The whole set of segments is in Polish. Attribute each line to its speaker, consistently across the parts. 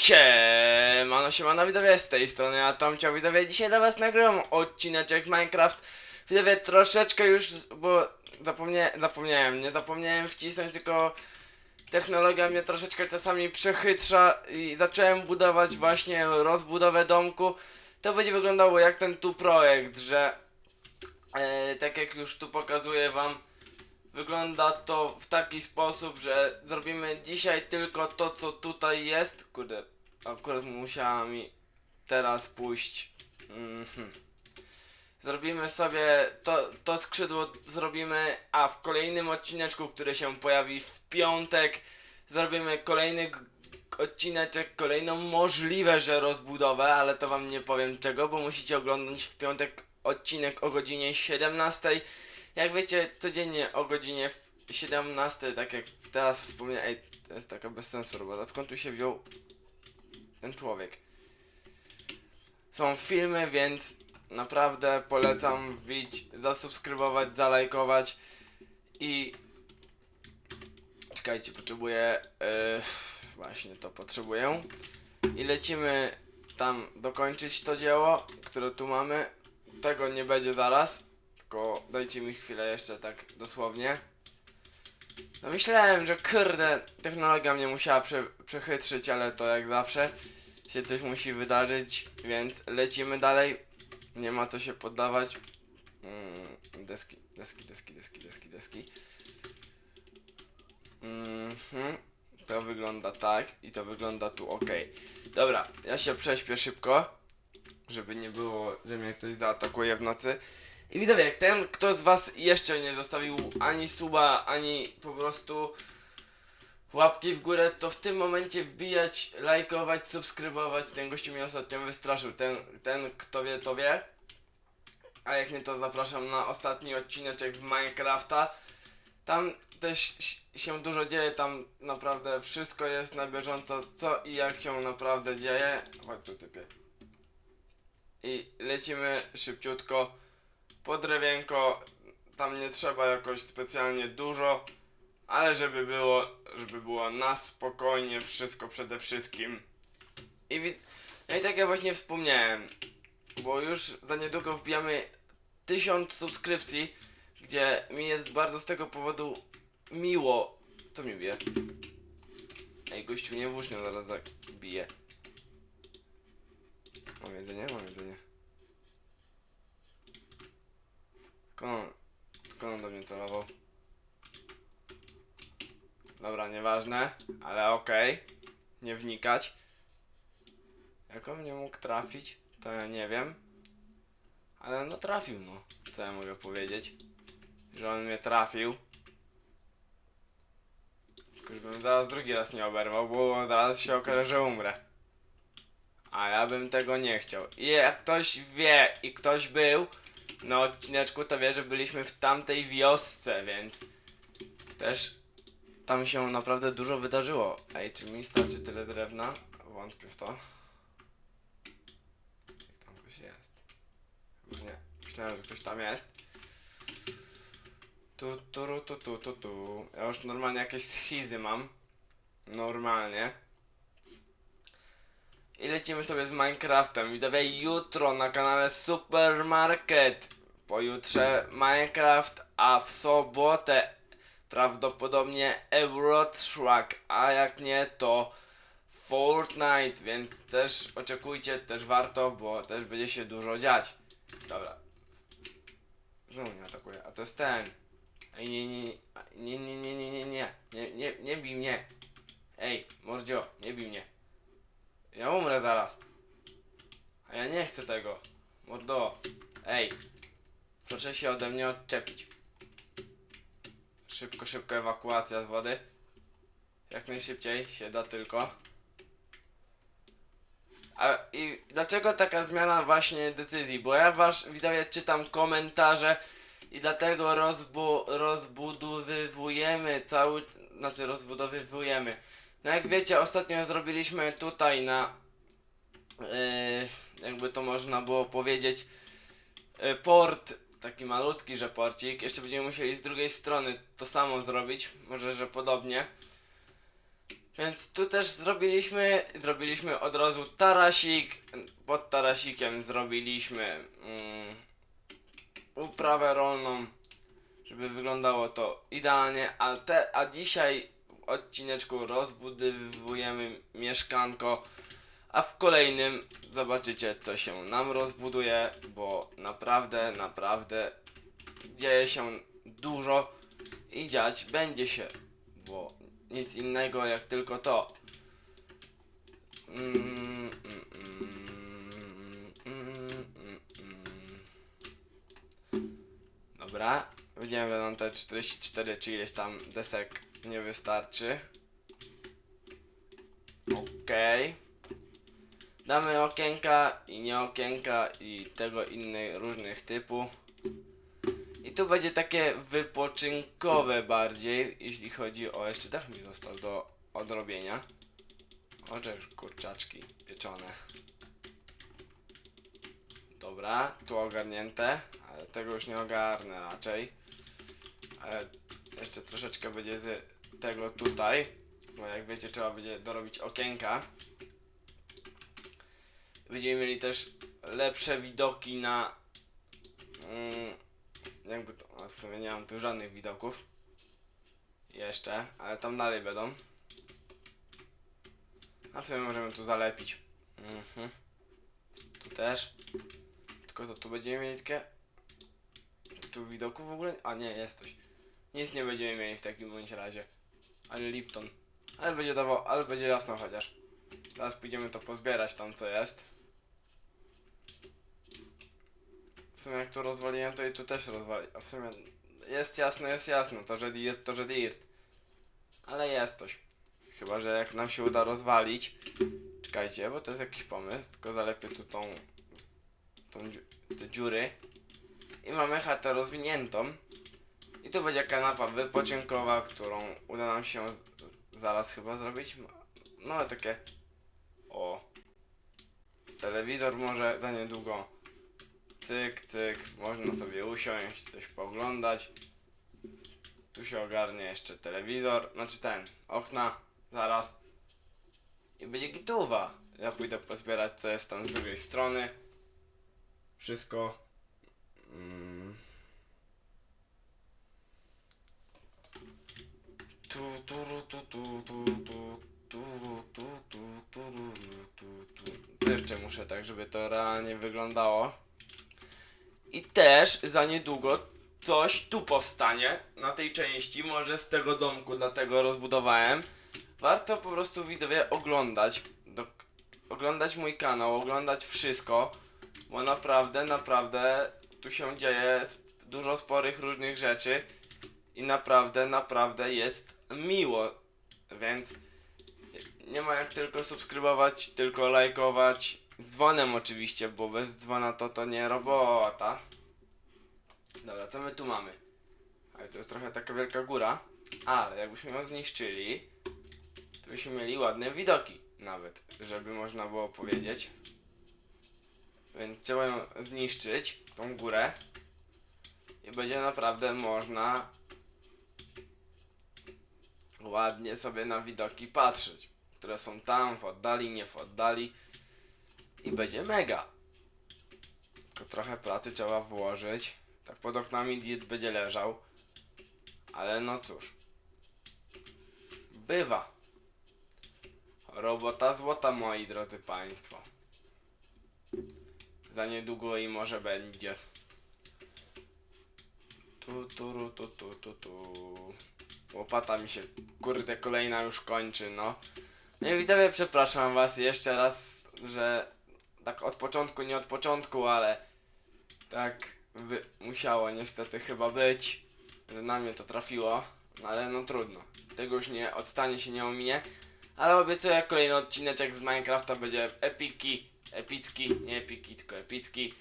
Speaker 1: Siemano, siemano widzowie, z tej strony a Tomcio widzowie, dzisiaj dla was nagrywam odcineczek z Minecraft. Widzowie, troszeczkę już, bo zapomnie, zapomniałem, nie zapomniałem wcisnąć, tylko technologia mnie troszeczkę czasami przechytrza i zacząłem budować właśnie rozbudowę domku. To będzie wyglądało jak ten tu projekt, że e, tak jak już tu pokazuję wam Wygląda to w taki sposób, że zrobimy dzisiaj tylko to, co tutaj jest. Kurde, akurat musiała mi teraz pójść. Mhm. Zrobimy sobie to, to skrzydło zrobimy, a w kolejnym odcineczku, który się pojawi w piątek, zrobimy kolejny odcineczek, kolejną możliwe, że rozbudowę, ale to wam nie powiem czego, bo musicie oglądać w piątek odcinek o godzinie 17. Jak wiecie, codziennie o godzinie w 17, tak jak teraz wspomniałem, to jest taka bez sensu robota, skąd tu się wziął ten człowiek? Są filmy, więc naprawdę polecam wbić, zasubskrybować, zalajkować i czekajcie, potrzebuję, yy, właśnie to potrzebuję. I lecimy tam dokończyć to dzieło, które tu mamy, tego nie będzie zaraz, tylko dajcie mi chwilę jeszcze tak dosłownie. No myślałem, że kurde, technologia mnie musiała prze, przechytrzyć, ale to jak zawsze się coś musi wydarzyć, więc lecimy dalej. Nie ma co się poddawać. Mm, deski, deski, deski, deski, deski, deski. Mhm. To wygląda tak i to wygląda tu ok. Dobra, ja się prześpię szybko, żeby nie było, że mnie ktoś zaatakuje w nocy. I widzowie, jak ten kto z was jeszcze nie zostawił ani suba, ani po prostu łapki w górę, to w tym momencie wbijać, lajkować, subskrybować. Ten gościu mnie ostatnio wystraszył. Ten, ten kto wie, to wie. A jak nie, to zapraszam na ostatni odcineczek z Minecrafta. Tam też się dużo dzieje, tam naprawdę wszystko jest na bieżąco, co i jak się naprawdę dzieje. Chodź tu typie. I lecimy szybciutko po drewienko. Tam nie trzeba jakoś specjalnie dużo, ale żeby było, żeby było na spokojnie wszystko przede wszystkim. I. No i tak jak właśnie wspomniałem, bo już za niedługo wbijamy 1000 subskrypcji, gdzie mi jest bardzo z tego powodu miło. Co mi bije? Ej, gościu mnie włócznią zaraz zabije. Mam jedzenie? Mam jedzenie. Skąd on, do mnie celował? Dobra, nieważne, ale okej. Nie wnikać. Jak on mnie mógł trafić, to ja nie wiem. Ale no trafił, no. Co ja mogę powiedzieć? Że on mnie trafił. Tylko żebym zaraz drugi raz nie oberwał, bo zaraz się okaże, że umrę. A ja bym tego nie chciał. I jak ktoś wie i ktoś był na odcineczku, to wie, że byliśmy w tamtej wiosce, więc też tam się naprawdę dużo wydarzyło. Ej, czy mi starczy tyle drewna? Wątpię w to. Jak tam ktoś jest? Nie. Myślałem, że ktoś tam jest. Tu, tu, tu, tu, tu, tu. Ja już normalnie jakieś schizy mam. Normalnie. I lecimy sobie z Minecraftem. Widzowie, jutro na kanale Supermarket. Pojutrze Minecraft, a w sobotę prawdopodobnie Eurotrack, a jak nie to Fortnite, więc też oczekujcie, też warto, bo też będzie się dużo dziać. Dobra. Znowu mnie atakuje, a to jest ten. Ej, nie, nie, nie, nie, nie, nie, nie, nie, nie, nie, nie bij mnie. Ej, mordzio, nie bij mnie. Ja umrę zaraz. A ja nie chcę tego. Mordo. Ej. Proszę się ode mnie odczepić. Szybko, szybko ewakuacja z wody. Jak najszybciej się da tylko. A i dlaczego taka zmiana właśnie decyzji? Bo ja wasz widzowie czytam komentarze i dlatego rozbu rozbudowywujemy cały, znaczy rozbudowywujemy. No jak wiecie, ostatnio zrobiliśmy tutaj na yy, jakby to można było powiedzieć yy, port, taki malutki, że porcik. Jeszcze będziemy musieli z drugiej strony to samo zrobić, może że podobnie. Więc tu też zrobiliśmy, zrobiliśmy od razu tarasik, pod tarasikiem zrobiliśmy mm, uprawę rolną, żeby wyglądało to idealnie, a, te, a dzisiaj odcineczku rozbudowujemy mieszkanko, a w kolejnym zobaczycie co się nam rozbuduje, bo naprawdę, naprawdę dzieje się dużo i dziać będzie się, bo nic innego jak tylko to. Mm, mm, mm, mm, mm, mm. Dobra, widziałem, że nam te 44 czy ileś tam desek nie wystarczy. Okej. Damy okienka i nie okienka i tego innych różnych typu. I tu będzie takie wypoczynkowe bardziej, jeśli chodzi o jeszcze dach mi został do odrobienia. Oże kurczaczki pieczone. Dobra, tu ogarnięte, ale tego już nie ogarnę raczej. Ale jeszcze troszeczkę będzie z tego tutaj, bo jak wiecie trzeba będzie dorobić okienka. Będziemy mieli też lepsze widoki na mm, jakby to, no w sumie nie mam tu żadnych widoków. Jeszcze, ale tam dalej będą. A w sumie możemy tu zalepić. Mhm. Tu też. Tylko co, tu będziemy mieli takie... Tu widoku w ogóle? A nie, jest coś. Nic nie będziemy mieli w takim bądź razie. Ale Lipton. Ale będzie dawał, ale będzie jasno chociaż. Teraz pójdziemy to pozbierać tam co jest. W sumie jak tu rozwaliłem, to i tu też rozwali. A w sumie jest jasno, jest jasno. To, że dirt, to, że dirt. Ale jest coś. Chyba, że jak nam się uda rozwalić. Czekajcie, bo to jest jakiś pomysł. Tylko zalepię tu tą, tą dziury. I mamy chatę rozwiniętą. I tu będzie kanapa wypoczynkowa, którą uda nam się zaraz chyba zrobić. No takie. O. Telewizor może za niedługo. Cyk, cyk, można sobie usiąść, coś pooglądać. Tu się ogarnie jeszcze telewizor, znaczy ten, okna, zaraz. I będzie gituwa. Ja pójdę pozbierać co jest tam z drugiej strony. Wszystko. Mm. Tu, tu, ru, tu, tu, tu, tu, tu, ru, tu, tu, tu, ru, tu, tu. To jeszcze muszę tak, żeby to realnie wyglądało. I też za niedługo coś tu powstanie na tej części, może z tego domku, dlatego rozbudowałem. Warto po prostu widzowie oglądać, do, oglądać mój kanał, oglądać wszystko, bo naprawdę, naprawdę tu się dzieje dużo sporych różnych rzeczy i naprawdę, naprawdę jest miło, więc nie ma jak tylko subskrybować, tylko lajkować. Z dzwonem oczywiście, bo bez dzwona to to nie robota. Dobra, co my tu mamy? Ale to jest trochę taka wielka góra. Ale jakbyśmy ją zniszczyli, to byśmy mieli ładne widoki nawet, żeby można było powiedzieć. Więc trzeba ją zniszczyć, tą górę. I będzie naprawdę można ładnie sobie na widoki patrzeć, które są tam, w oddali, nie w oddali. I będzie mega. Tylko trochę pracy trzeba włożyć. Tak pod oknami diet będzie leżał. Ale no cóż. Bywa. Robota złota, moi drodzy państwo. Za niedługo i może będzie. Tu, tu, tu, tu, tu, tu. Łopata mi się, kurde, kolejna już kończy, no. No i widzowie, przepraszam was jeszcze raz, że tak od początku, nie od początku, ale tak musiało niestety chyba być, że na mnie to trafiło, no ale no trudno. Tego już nie odstanie się, nie ominie. Ale obiecuję kolejny odcineczek z Minecrafta będzie epiki, epicki, nie epiki, tylko epicki.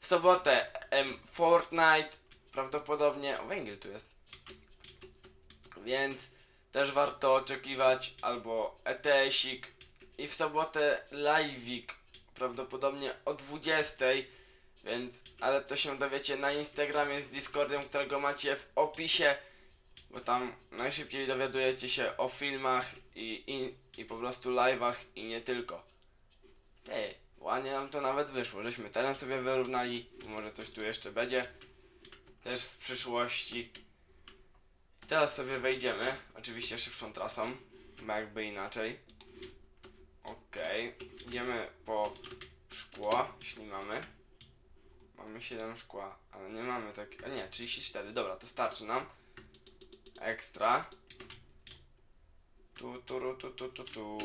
Speaker 1: W sobotę em, Fortnite, prawdopodobnie, o węgiel tu jest. Więc też warto oczekiwać, albo ETS-ik i w sobotę live'ik, prawdopodobnie o 20, więc, ale to się dowiecie na Instagramie z Discordem, którego macie w opisie, bo tam najszybciej dowiadujecie się o filmach i, i, i po prostu live'ach i nie tylko. Ej, ładnie nam to nawet wyszło, żeśmy teren sobie wyrównali, może coś tu jeszcze będzie, też w przyszłości. Teraz sobie wejdziemy, oczywiście szybszą trasą, jakby inaczej. Okej, idziemy po szkło, jeśli mamy. Mamy 7 szkła, ale nie mamy tak. A nie, 34, dobra, to starczy nam. Ekstra. Tu, tu, tu, tu, tu, tu.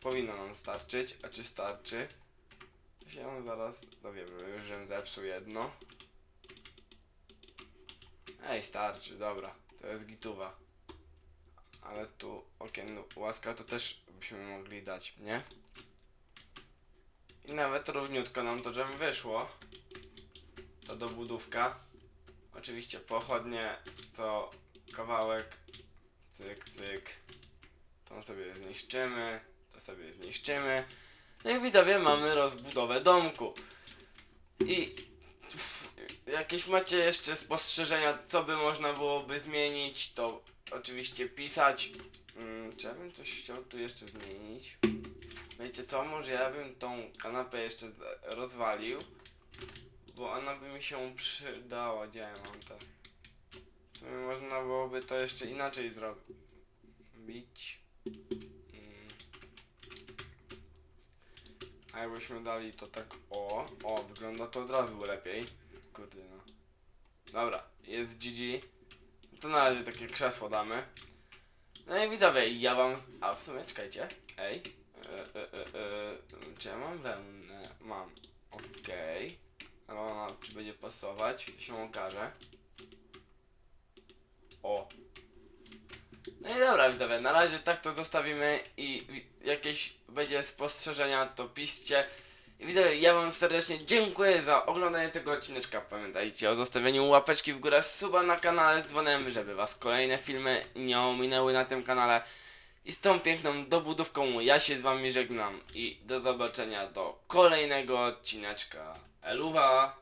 Speaker 1: Powinno nam starczyć, a czy starczy? To się zaraz dowiemy, już żem zepsuł jedno. Ej, starczy, dobra, to jest gituwa. Ale tu okien łaska to też byśmy mogli dać, nie? I nawet równiutko nam to żem wyszło. To dobudówka. Oczywiście pochodnie co kawałek. Cyk, cyk. To sobie zniszczymy. To sobie zniszczymy. No i widzowie mamy rozbudowę domku. I jakieś macie jeszcze spostrzeżenia, co by można byłoby zmienić, to oczywiście pisać. Mm, czy ja bym coś chciał tu jeszcze zmienić? Wiecie co, może ja bym tą kanapę jeszcze rozwalił, bo ona by mi się przydała. Gdzie ja mam te? W sumie można byłoby to jeszcze inaczej zrobić. Mm. A jakbyśmy dali to tak o, o, wygląda to od razu lepiej. Kurde no. Dobra, jest GG. To na razie takie krzesło damy. No i widzowie, ja wam... Z... A w sumie, czekajcie. Ej. E, e, e, e, czy ja mam wełnę? Mam. Okej. Ale ona czy będzie pasować? To się okaże. O. No i dobra widzowie, na razie tak to zostawimy i jakieś będzie spostrzeżenia to piszcie. Widzowie, ja wam serdecznie dziękuję za oglądanie tego odcineczka. Pamiętajcie o zostawieniu łapeczki w górę, suba na kanale z dzwonem, żeby was kolejne filmy nie ominęły na tym kanale. I z tą piękną dobudówką ja się z wami żegnam i do zobaczenia do kolejnego odcineczka. Eluwa!